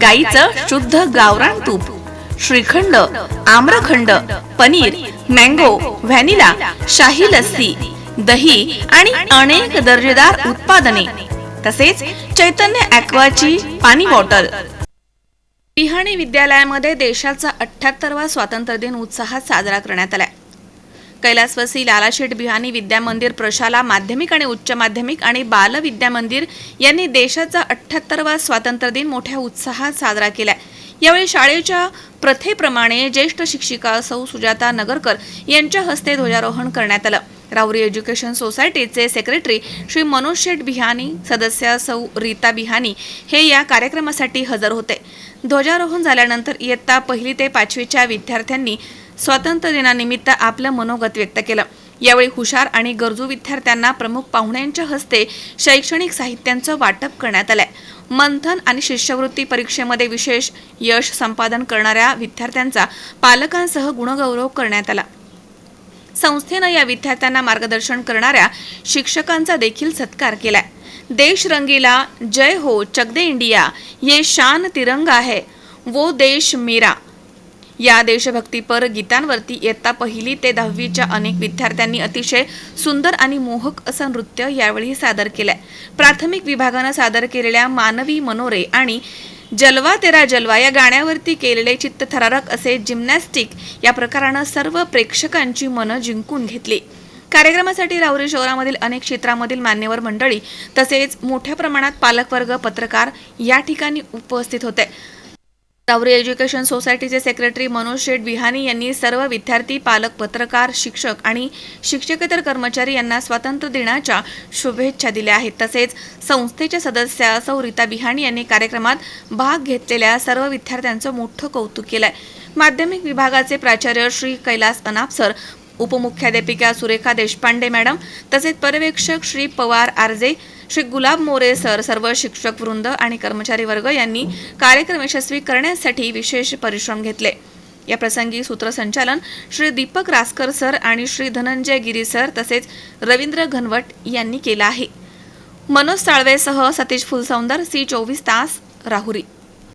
गाईचं शुद्ध गावरान तूप श्रीखंड आम्रखंड पनीर मँगो व्हॅनिला शाही लस्सी दही आणि अनेक दर्जेदार उत्पादने तसेच चैतन्य ॲक्वाची पाणी बॉटल. पिहाणी विद्यालयामध्ये देशाचा अठ्याहत्तरवा स्वातंत्र्य दिन उत्साहात साजरा करण्यात आला कैलासवासी लालाशेठ बिहानी विद्या मंदिर प्रशाला माध्यमिक आणि उच्च माध्यमिक आणि बाल विद्या मंदिर यांनी देशाचा अठ्ठ्याहत्तरवा स्वातंत्र्य दिन मोठ्या उत्साहात साजरा केला यावेळी शाळेच्या प्रथेप्रमाणे ज्येष्ठ शिक्षिका सौ सुजाता नगरकर यांच्या हस्ते ध्वजारोहण करण्यात आलं. राऊरी एज्युकेशन सोसायटीचे सेक्रेटरी श्री मनोज शेठ बिहानी सदस्य सौ रीता बिहानी हे या कार्यक्रमासाठी हजर होते. ध्वजारोहण झाल्यानंतर इयत्ता पहिली ते पाचवीच्या विद्यार्थ्यांनी स्वातंत्र्य दिनानिमित्त आपलं मनोगत व्यक्त केलं. यावेळी हुशार आणि गरजू विद्यार्थ्यांना प्रमुख पाहुण्यांच्या हस्ते शैक्षणिक साहित्यांचं वाटप करण्यात आलंय. मंथन आणि शिष्यवृत्ती परीक्षेमध्ये विशेष यश संपादन करणाऱ्या विद्यार्थ्यांचा पालकांसह गुणगौरव करण्यात आला. संस्थेनं या विद्यार्थ्यांना मार्गदर्शन करणाऱ्या शिक्षकांचा देखील सत्कार केलाय. देश रंगीला जय हो चकदे इंडिया ये शान तिरंगा है वो देश मेरा. या देशभक्तीपर गीतांवरती इयत्ता पहिली ते दहावीच्या अनेक विद्यार्थ्यांनी अतिशय सुंदर आणि मोहक असं नृत्य यावेळी सादर केलंय. प्राथमिक विभागानं सादर केलेल्या मानवी मनोरे आणि जलवा तेरा जलवा या गाण्यावरती केलेले चित्तथरारक असे जिम्नॅस्टिक या प्रकारानं सर्व प्रेक्षकांची मनं जिंकून घेतली. कार्यक्रमासाठी राहुरी शहरामधील अनेक क्षेत्रामधील मान्यवर मंडळी तसेच मोठ्या प्रमाणात पालकवर्ग पत्रकार या ठिकाणी उपस्थित होते. तावरी एज्युकेशन सोसायटीचे सेक्रेटरी मनोज शेठ बिहानी यांनी सर्व विद्यार्थी पालक पत्रकार शिक्षक आणि शिक्षकेतर कर्मचारी यांना स्वातंत्र्य दिनाच्या शुभेच्छा दिल्या आहेत. तसेच संस्थेच्या सदस्या सौ रीता बिहाणी यांनी कार्यक्रमात भाग घेतलेल्या सर्व विद्यार्थ्यांचं मोठं कौतुक केलंय. माध्यमिक विभागाचे प्राचार्य श्री कैलास अनाप सर उपमुख्याध्यापिका सुरेखा देशपांडे मॅडम तसेच पर्यवेक्षक श्री पवार आरजे श्री गुलाब मोरे सर सर्व शिक्षक वृंद आणि कर्मचारी वर्ग यांनी कार्यक्रम यशस्वी करण्यासाठी विशेष परिश्रम घेतले. या प्रसंगी सूत्रसंचालन श्री दीपक रासकर सर आणि श्री धनंजय गिरी सर तसेच रवींद्र घनवट यांनी केलं आहे. मनोज साळवेसह सतीश फुलसौंदर सी चोवीस तास राहुरी.